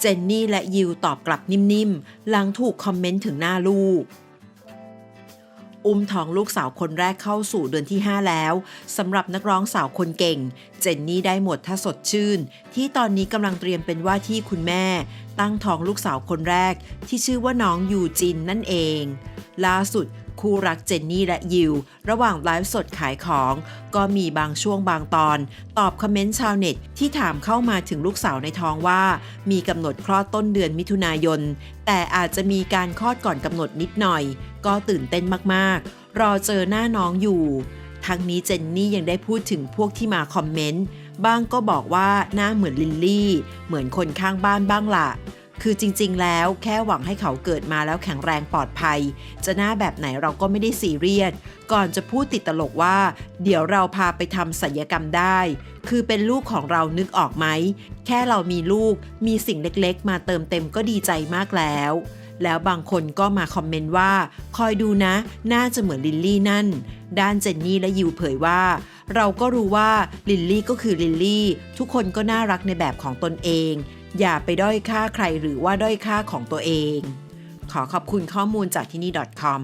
เจนนี่และยิวตอบกลับนิ่มๆ หลังถูกคอมเมนต์ถึงหน้าลูก อุ้มท้องลูกสาวคนแรกเข้าสู่เดือนที่ 5 แล้วสำหรับนักร้องสาวคนเก่ง เจนนี่ได้หมดถ้าสดชื่น ที่ตอนนี้กำลังเตรียมเป็นว่าที่คุณแม่ ตั้งท้องลูกสาวคนแรกที่ชื่อว่าน้องยูจินนั่นเองล่าสุด คู่รักเจนนี่และยิว ระหว่างไลฟ์สดขายของ ก็มีบางช่วงบางตอน ตอบคอมเมนต์ชาวเน็ต ที่ถามเข้ามาถึงลูกสาวในท้องว่า มีกำหนดคลอดต้นเดือนมิถุนายน แต่อาจจะมีการคลอดก่อนกำหนดนิดหน่อย ก็ตื่นเต้นมากๆ รอเจอหน้าน้องอยู่ ทั้งนี้เจนนี่ยังได้พูดถึงพวกที่มาคอมเมนต์บ้างก็บอกว่าหน้าเหมือนลิลลี่ เหมือนคนข้างบ้านบ้างล่ะ คือจริงๆ แล้วแค่หวังให้เขาเกิดมาแล้วแข็งแรงปลอดภัย จะหน้าแบบไหนเราก็ไม่ได้ซีเรียส ก่อนจะพูดติดตลกว่า เดี๋ยวเราพาไปทำศัลยกรรมได้ คือเป็นลูกของเรานึกออกไหม แค่เรามีลูก มีสิ่งเล็กๆ มาเติมเต็มก็ดีใจมากแล้ว แล้วบางคนก็มาคอมเมนต์ว่า คอยดูนะ น่าจะเหมือนลิลลี่นั่น ด้านเจนนี่และยิวเผยว่าเราก็รู้ว่าลิลลี่ก็คือลิลลี่ ทุกคนก็น่ารักในแบบของตนเอง อย่าไปด้อยค่าใครหรือว่าด้อยค่าของตัวเอง ขอขอบคุณข้อมูลจากที่นี่ .com